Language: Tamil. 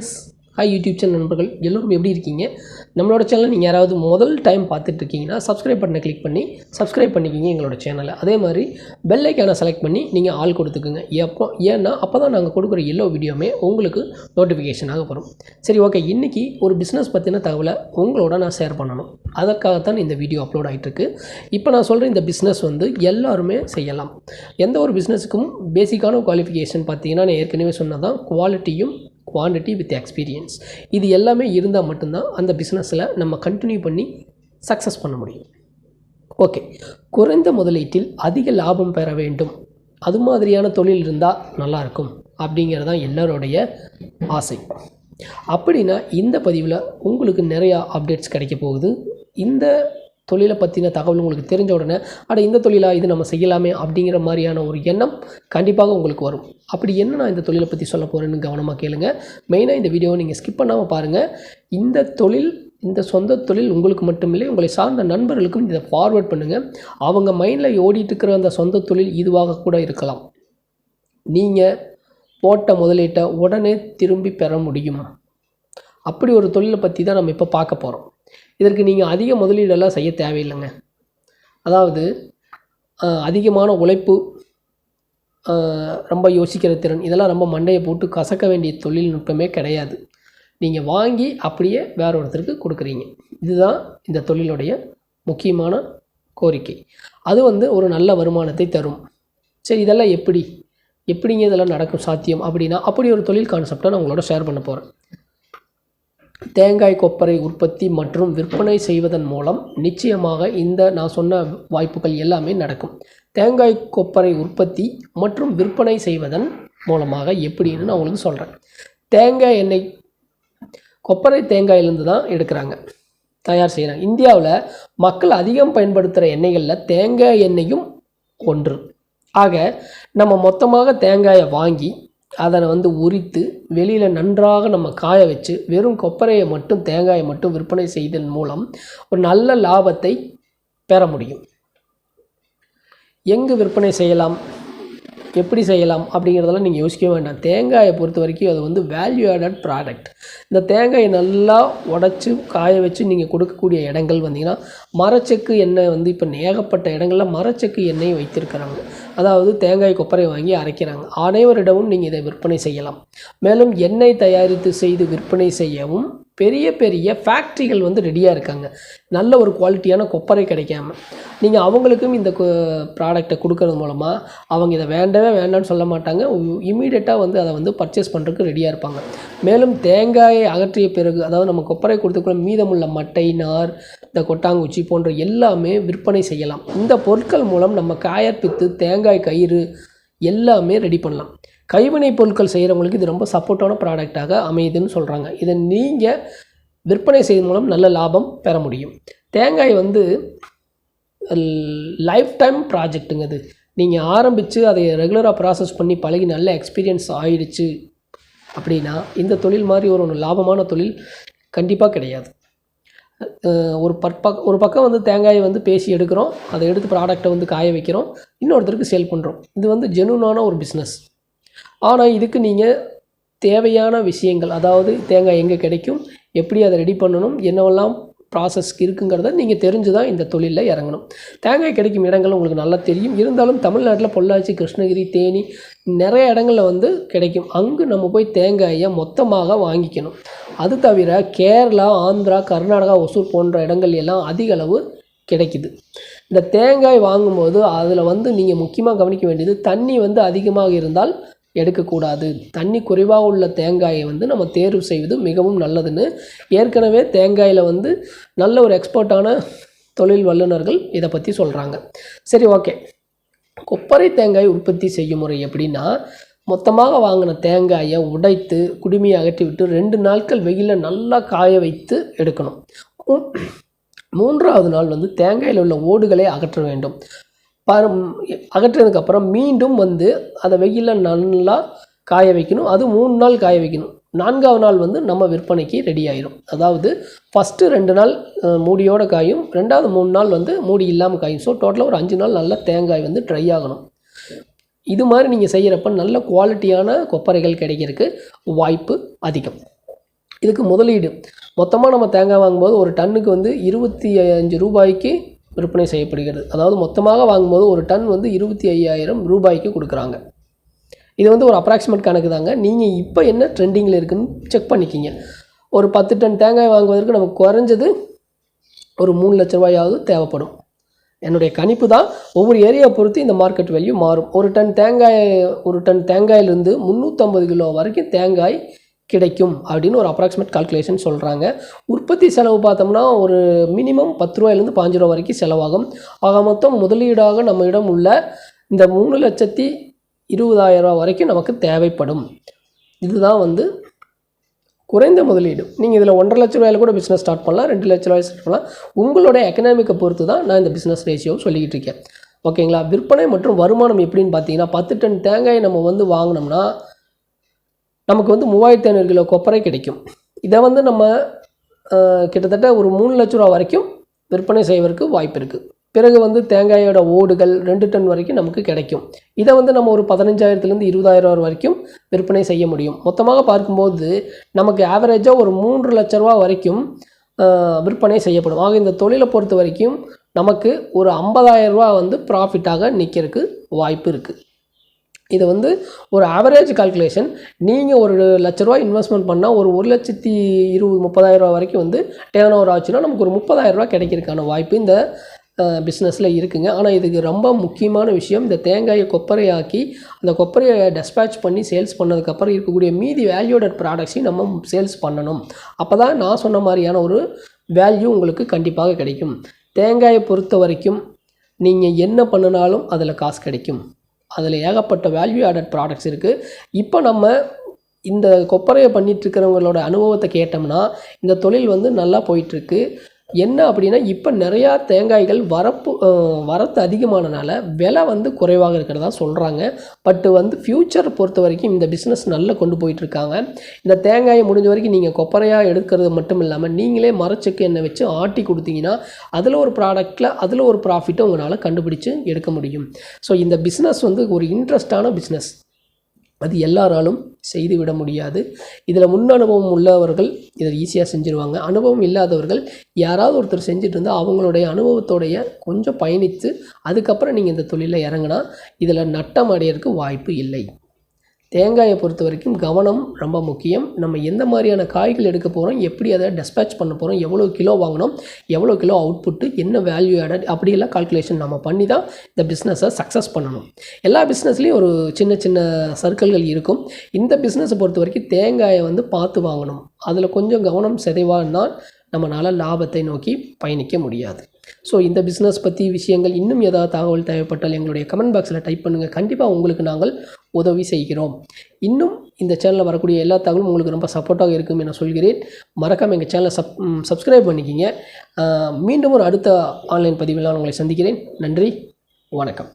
எஸ் ஹாய் யூடியூப் சேனல் நண்பர்கள் எல்லோரும் எப்படி இருக்கீங்க? நம்மளோட சேனல் நீங்கள் யாராவது முதல் டைம் பார்த்துட்டு இருக்கீங்கன்னா சப்ஸ்கிரைப் பட்டனை கிளிக் பண்ணி சப்ஸ்கிரைப் பண்ணிக்கிங்க எங்களோட சேனலை அதே மாதிரி பெல் ஐக்கானை செலக்ட் பண்ணி நீங்கள் ஆள் கொடுத்துக்குங்க. எப்போ ஏன்னா அப்போ தான் நாங்கள் கொடுக்குற எல்லா வீடியோவுமே உங்களுக்கு நோட்டிஃபிகேஷனாக வரும். சரி ஓகே இன்றைக்கி ஒரு பிஸ்னஸ் பற்றின தகவலை உங்களோட நான் ஷேர் பண்ணணும். அதற்காகத்தான் இந்த வீடியோ அப்லோட் ஆகிட்டுருக்கு இப்போ நான் சொல்கிற இந்த பிஸ்னஸ் வந்து எல்லாருமே செய்யலாம். எந்த ஒரு பிஸ்னஸுக்கும் பேசிக்கான குவாலிஃபிகேஷன் பார்த்தீங்கன்னா நான் ஏற்கனவே சொன்னதான் குவாலிட்டியும் குவான்டிட்டி வித் எக்ஸ்பீரியன்ஸ் இது எல்லாமே இருந்தால் மட்டும்தான் அந்த பிஸ்னஸில் நம்ம கண்டினியூ பண்ணி சக்ஸஸ் பண்ண முடியும். ஓகே குறைந்த முதலீட்டில் அதிக லாபம் பெற வேண்டும். அது மாதிரியான தொழில் இருந்தால் நல்லாயிருக்கும் அப்படிங்கிறது தான் எல்லோருடைய ஆசை. அப்படின்னா இந்த பதிவில் உங்களுக்கு நிறையா அப்டேட்ஸ் கிடைக்க போகுது. இந்த தொழிலை பற்றின தகவல் உங்களுக்கு தெரிஞ்ச உடனே அட இந்த தொழிலாக இது நம்ம செய்யலாமே அப்படிங்கிற மாதிரியான ஒரு எண்ணம் கண்டிப்பாக உங்களுக்கு வரும். அப்படி என்ன நான் இந்த தொழிலை பற்றி சொல்ல போகிறேன்னு கவனமாக கேளுங்க. மெயினாக இந்த வீடியோவை நீங்கள் ஸ்கிப் பண்ணாமல் பாருங்கள் இந்த தொழில் இந்த சொந்த தொழில் உங்களுக்கு மட்டுமில்லை உங்களை சார்ந்த நண்பர்களுக்கும் இதை ஃபார்வேர்ட் பண்ணுங்கள் அவங்க மைண்டில் ஓடிட்டு இருக்கிற அந்த சொந்த தொழில் இதுவாக கூட இருக்கலாம். நீங்கள் போட்ட முதலீட்டை உடனே திரும்பி பெற முடியுமா? அப்படி ஒரு தொழிலை பற்றி தான் நம்ம இப்போ பார்க்க போகிறோம் இதற்கு நீங்கள் அதிக முதலீடெல்லாம் செய்ய தேவையில்லைங்க. அதாவது அதிகமான உழைப்பு ரொம்ப யோசிக்கிற திறன் இதெல்லாம் ரொம்ப மண்டையை போட்டு கசக்க வேண்டிய தொழில்நுட்பமே கிடையாது. நீங்கள் வாங்கி அப்படியே வேற ஒருத்தருக்கு கொடுக்குறீங்க. இதுதான் இந்த தொழிலுடைய முக்கியமான கோரிக்கை. அது வந்து ஒரு நல்ல வருமானத்தை தரும். சரி இதெல்லாம் எப்படி? எப்படிங்க இதெல்லாம் நடக்கும் சாத்தியம் அப்படின்னா அப்படி ஒரு தொழில் கான்செப்டை நான் உங்களோட ஷேர் பண்ண போகிறேன் தேங்காய் கொப்பரை உற்பத்தி மற்றும் விற்பனை செய்வதன் மூலம் நிச்சயமாக இந்த நான் சொன்ன வாய்ப்புகள் எல்லாமே நடக்கும். தேங்காய் கொப்பரை உற்பத்தி மற்றும் விற்பனை செய்வதன் மூலமாக எப்படின்னு நான் உங்களுக்கு சொல்கிறேன் தேங்காய் எண்ணெய் கொப்பரை தேங்காயிலிருந்து தான் எடுக்கிறாங்க. தயார் செய்கிறாங்க இந்தியாவில் மக்கள் அதிகம் பயன்படுத்துகிற எண்ணெய்களில் தேங்காய் எண்ணெயும் ஒன்று. ஆக நம்ம மொத்தமாக தேங்காயை வாங்கி அதனை வந்து உரித்து வெளியில் நன்றாக நம்ம காய வச்சு வெறும் கொப்பரையை மட்டும் தேங்காயை மட்டும் விற்பனை செய்தன் மூலம் ஒரு நல்ல லாபத்தை பெற முடியும். எங்கு விற்பனை செய்யலாம்? எப்படி செய்யலாம்? அப்படிங்கிறதெல்லாம் நீங்கள் யோசிக்க வேண்டாம். தேங்காயை பொறுத்த வரைக்கும் அது வந்து வேல்யூ ஆடட் ப்ராடக்ட் இந்த தேங்காயை நல்லா உடச்சி காய வச்சு நீங்கள் கொடுக்கக்கூடிய இடங்கள் வந்தீங்கன்னா மரச்செக்கு எண்ணெய் வந்து இப்போ ஏகப்பட்ட இடங்களில் மரச்செக்கு எண்ணெய் வைத்திருக்கிறாங்க. அதாவது தேங்காய் கொப்பரை வாங்கி அரைக்கிறாங்க. அனைவரிடமும் நீங்கள் இதை விற்பனை செய்யலாம். மேலும் எண்ணெய் தயாரித்து செய்து விற்பனை செய்யவும் பெரிய பெரிய ஃபேக்ட்ரிகள் வந்து ரெடியாக இருக்காங்க. நல்ல ஒரு குவாலிட்டியான கொப்பரை கிடைக்காம. நீங்கள் அவங்களுக்கும் இந்த ப்ராடக்டை கொடுக்கறது மூலமாக அவங்க இதை வேண்டவே வேண்டாம்னு சொல்ல மாட்டாங்க. இமீடியட்டாக வந்து அதை வந்து பர்ச்சேஸ் பண்ணுறதுக்கு ரெடியாக இருப்பாங்க. மேலும் தேங்காயை அகற்றிய பிறகு அதாவது நம்ம கொப்பரை கொடுத்துக்குள்ள மீதமுள்ள மட்டை நார் இந்த கொட்டாங்குச்சி போன்ற எல்லாமே விற்பனை செய்யலாம். இந்த பொருட்கள் மூலம் நம்ம காயற்பித்து தேங்காய் தேங்காய் கயிறு எல்லாமே ரெடி பண்ணலாம். கைவினைப் பொருட்கள் செய்கிறவங்களுக்கு இது ரொம்ப சப்போர்ட்டான ப்ராடக்டாக அமையுதுன்னு சொல்கிறாங்க இதை நீங்கள் விற்பனை செய்வதன் மூலம் நல்ல லாபம் பெற முடியும். தேங்காய் வந்து லைஃப் டைம் ப்ராஜெக்ட்டுங்க அது. நீங்கள் ஆரம்பித்து அதை ரெகுலராக ப்ராசஸ் பண்ணி பழகி நல்ல எக்ஸ்பீரியன்ஸ் ஆயிடுச்சு அப்படின்னா இந்த தொழில் மாதிரி ஒரு ஒன்று லாபமான தொழில் கண்டிப்பாக கிடையாது. ஒரு பற்பக் ஒரு பக்கம் வந்து தேங்காயை வந்து பேசி எடுக்கிறோம். அதை எடுத்து ப்ராடக்டை வந்து காய வைக்கிறோம். இன்னொருத்தருக்கு சேல் பண்ணுறோம் இது வந்து ஜெனுனான ஒரு பிஸ்னஸ் ஆனால் இதுக்கு நீங்கள் தேவையான விஷயங்கள் அதாவது தேங்காய் எங்கே கிடைக்கும் எப்படி அதை ரெடி பண்ணணும் என்னவெல்லாம் ப்ராசஸ் இருக்குங்கிறத நீங்கள் தெரிஞ்சு தான் இந்த தொழிலில் இறங்கணும். தேங்காய் கிடைக்கும் இடங்கள் உங்களுக்கு நல்லா தெரியும். இருந்தாலும் தமிழ்நாட்டில் பொள்ளாச்சி கிருஷ்ணகிரி தேனி நிறைய இடங்களில் வந்து கிடைக்கும். அங்கு நம்ம போய் தேங்காயை மொத்தமாக வாங்கிக்கணும். அது தவிர கேரளா ஆந்திரா கர்நாடகா ஒசூர் போன்ற இடங்கள் எல்லாம் அதிக அளவு கிடைக்குது. இந்த தேங்காய் வாங்கும்போது அதில் வந்து நீங்கள் முக்கியமாக கவனிக்க வேண்டியது தண்ணி வந்து அதிகமாக இருந்தால் எடுக்கக்கூடாது. தண்ணி குறைவாக உள்ள தேங்காயை வந்து நம்ம தேர்வு செய்வது மிகவும் நல்லதுன்னு ஏற்கனவே தேங்காயில் வந்து நல்ல ஒரு எக்ஸ்பர்ட்டான தொழில் வல்லுநர்கள் இதை பற்றி சொல்கிறாங்க சரி ஓகே. கொப்பரை தேங்காய் உற்பத்தி செய்யும் முறை எப்படின்னா மொத்தமாக வாங்கின தேங்காயை உடைத்து குடுமையை அகற்றி விட்டு ரெண்டு நாட்கள் வெயிலில் நல்லா காய வைத்து எடுக்கணும். மூன்றாவது நாள் வந்து தேங்காயில் உள்ள ஓடுகளை அகற்ற வேண்டும். பர அகற்றினதுக்கப்புறம் மீண்டும் வந்து அதை வெயிலில் நல்லா காய வைக்கணும். அது மூணு நாள் காய வைக்கணும். நான்காவது நாள் வந்து நம்ம விற்பனைக்கு ரெடி ஆயிரும். அதாவது ஃபஸ்ட்டு ரெண்டு நாள் மூடியோட காயும் ரெண்டாவது மூணு நாள் வந்து மூடி இல்லாமல் காயும். ஸோ டோட்டலாக ஒரு அஞ்சு நாள் நல்லா தேங்காய் வந்து ட்ரை ஆகணும். இது மாதிரி நீங்கள் செய்கிறப்ப நல்ல குவாலிட்டியான கொப்பரைகள் கிடைக்கிறதுக்கு வாய்ப்பு அதிகம். இதுக்கு முதலீடு. மொத்தமாக நம்ம தேங்காய் வாங்கும்போது ஒரு டன்னுக்கு வந்து இருபத்தி அஞ்சு ரூபாய்க்கு விற்பனை செய்யப்படுகிறது. அதாவது மொத்தமாக வாங்கும்போது ஒரு டன் வந்து இருபத்தி ஐயாயிரம் ரூபாய்க்கு கொடுக்குறாங்க. இது வந்து ஒரு அப்ராக்சிமேட் கணக்கு தாங்க. நீங்கள் இப்போ என்ன ட்ரெண்டிங்கில் இருக்குன்னு செக் பண்ணிக்கிங்க. ஒரு பத்து டன் தேங்காய் வாங்குவதற்கு நமக்கு குறைஞ்சது ஒரு மூணு லட்ச ரூபாயாவது தேவைப்படும். என்னுடைய கணிப்பு தான். ஒவ்வொரு ஏரியா பொறுத்து இந்த மார்க்கெட் வேல்யூ மாறும். ஒரு டன் தேங்காய் ஒரு டன் தேங்காயிலிருந்து முந்நூற்றம்பது கிலோ வரைக்கும் தேங்காய் கிடைக்கும் அப்படின்னு ஒரு அப்ராக்சிமேட் கால்குலேஷன் சொல்கிறாங்க உற்பத்தி செலவு பார்த்தோம்னா ஒரு மினிமம் பத்து ரூபாயிலேருந்து பாஞ்சு ரூபா வரைக்கும் செலவாகும். ஆக மொத்தம் முதலீடாக நம்மிடம் உள்ள இந்த மூணு லட்சத்தி இருபதாயிரம் ரூபா வரைக்கும் நமக்கு தேவைப்படும். இதுதான் வந்து குறைந்த முதலீடு. நீங்கள் இதில் ஒன்றரை லட்ச ரூபாயில் கூட பிஸ்னஸ் ஸ்டார்ட் பண்ணலாம் ரெண்டு லட்ச ரூபாய் ஸ்டார்ட் பண்ணலாம். உங்களோட எக்கனாமிக்கை பொறுத்து தான் நான் இந்த பிஸ்னஸ் ரேஷியோ சொல்லிக்கிட்டு இருக்கேன். ஓகேங்களா விற்பனை மற்றும் வருமானம் எப்படின்னு பார்த்தீங்கன்னா பத்து டன் தேங்காய் நம்ம வந்து வாங்கினோம்னா நமக்கு வந்து மூவாயிரத்தி ஐநூறு கிலோ கொப்பரை கிடைக்கும். இதை வந்து நம்ம கிட்டத்தட்ட ஒரு மூணு லட்ச ரூபா வரைக்கும் விற்பனை செய்வதற்கு வாய்ப்பு இருக்குது பிறகு வந்து தேங்காயோட ஓடுகள் ரெண்டு டன் வரைக்கும் நமக்கு கிடைக்கும். இதை வந்து நம்ம ஒரு பதினஞ்சாயிரத்துலேருந்து இருபதாயிரம் ரூபா வரைக்கும் விற்பனை செய்ய முடியும். மொத்தமாக பார்க்கும்போது நமக்கு ஆவரேஜாக ஒரு மூன்று லட்ச ரூபா வரைக்கும் விற்பனை செய்யப்படும். ஆக இந்த தொழிலை பொறுத்த வரைக்கும் நமக்கு ஒரு 50000 ரூபா வந்து ப்ராஃபிட்டாக நிற்கிறதுக்கு வாய்ப்பு இருக்குது இது வந்து ஒரு ஆவரேஜ் கால்குலேஷன் நீங்கள் ஒரு லட்ச ரூபா இன்வெஸ்ட்மெண்ட் பண்ணால் ஒரு ஒரு லட்சத்தி இருபது முப்பதாயிரரூபா வரைக்கும் வந்து டேர்ன் ஓவர் ஆச்சுன்னா நமக்கு ஒரு முப்பதாயிரரூபா கிடைக்கிறதுக்கான வாய்ப்பு இந்த பிஸ்னஸில் இருக்குங்க. ஆனால் இதுக்கு ரொம்ப முக்கியமான விஷயம் இந்த தேங்காயை கொப்பரையாக்கி அந்த கொப்பரையை டெஸ்பேச் பண்ணி சேல்ஸ் பண்ணதுக்கப்புறம் இருக்கக்கூடிய மீதி வேல்யூடட் ப்ராடக்ட்ஸையும் நம்ம சேல்ஸ் பண்ணணும். அப்போ தான் நான் சொன்ன மாதிரியான ஒரு வேல்யூ உங்களுக்கு கண்டிப்பாக கிடைக்கும். தேங்காயை பொறுத்த வரைக்கும் நீங்கள் என்ன பண்ணினாலும் அதில் காசு கிடைக்கும். அதில் ஏகப்பட்ட வேல்யூ ஆடட் ப்ராடக்ட்ஸ் இருக்குது இப்போ நம்ம இந்த கொப்பரையை பண்ணிகிட்ருக்கிறவங்களோட அனுபவத்தை கேட்டோம்னா இந்த தொழில் வந்து நல்லா போயிட்டுருக்கு என்ன அப்படின்னா இப்போ நிறையா தேங்காய்கள் வரப்பு வரத்து அதிகமானனால விலை வந்து குறைவாக இருக்கிறதா சொல்கிறாங்க பட் வந்து ஃப்யூச்சர் பொறுத்த வரைக்கும் இந்த பிஸ்னஸ் நல்லா கொண்டு போயிட்டுருக்காங்க இந்த தேங்காயை முடிஞ்ச வரைக்கும் நீங்கள் கொப்பரையாக எடுக்கிறது மட்டும் இல்லாமல் நீங்களே மரச்செக்கு எண்ணெய் வச்சு ஆட்டி கொடுத்தீங்கன்னா அதில் ஒரு ப்ராடக்ட்டில் அதில் ஒரு ப்ராஃபிட்டை உங்களால் கண்டுபிடிச்சு எடுக்க முடியும். ஸோ இந்த பிஸ்னஸ் வந்து ஒரு இன்ட்ரெஸ்டான பிஸ்னஸ் அது எல்லாராலும் செய்துவிட முடியாது. இதில் முன் அனுபவம் உள்ளவர்கள் இதை ஈஸியாக செஞ்சுருவாங்க. அனுபவம் இல்லாதவர்கள் யாராவது ஒருத்தர் செஞ்சுட்டு இருந்தால் அவங்களுடைய அனுபவத்தோடைய கொஞ்சம் பயணித்து அதுக்கப்புறம் நீங்கள் இந்த தொழிலில் இறங்கினா இதில் நட்டம் அடையிறதுக்கு வாய்ப்பு இல்லை. தேங்காயை பொறுத்த வரைக்கும் கவனம் ரொம்ப முக்கியம். நம்ம எந்த மாதிரியான காய்கள் எடுக்க போகிறோம் எப்படி அதை டெஸ்பேச் பண்ண போகிறோம் எவ்வளோ கிலோ வாங்கணும் எவ்வளோ கிலோ அவுட்புட்டு என்ன வேல்யூ ஆடட் அப்படியெல்லாம் கால்குலேஷன் நம்ம பண்ணி தான் இந்த பிஸ்னஸை சக்ஸஸ் பண்ணணும். எல்லா பிஸ்னஸ்லேயும் ஒரு சின்ன சின்ன சர்க்கிள்கள் இருக்கும். இந்த பிஸ்னஸை பொறுத்த வரைக்கும் தேங்காயை வந்து பார்த்து வாங்கணும். அதில் கொஞ்சம் கவனம் சிதைவானால் நம்மளால் லாபத்தை நோக்கி பயணிக்க முடியாது. ஸோ இந்த பிஸ்னஸ் பற்றி விஷயங்கள் இன்னும் ஏதாவது தகவல் தேவைப்பட்டால் எங்களுடைய கமெண்ட் பாக்ஸில் டைப் பண்ணுங்கள் கண்டிப்பாக உங்களுக்கு நாங்கள் உதவி செய்கிறோம். இன்னும் இந்த சேனலில் வரக்கூடிய எல்லா தகவலும் உங்களுக்கு ரொம்ப சப்போர்ட்டாக இருக்கும் என சொல்கிறேன். மறக்காமல் எங்கள் சேனலை சப் சப்ஸ்கிரைப் பண்ணிக்கிங்க. மீண்டும் ஒரு அடுத்த ஆன்லைன் பதிவில் நான் உங்களை சந்திக்கிறேன். நன்றி. வணக்கம்.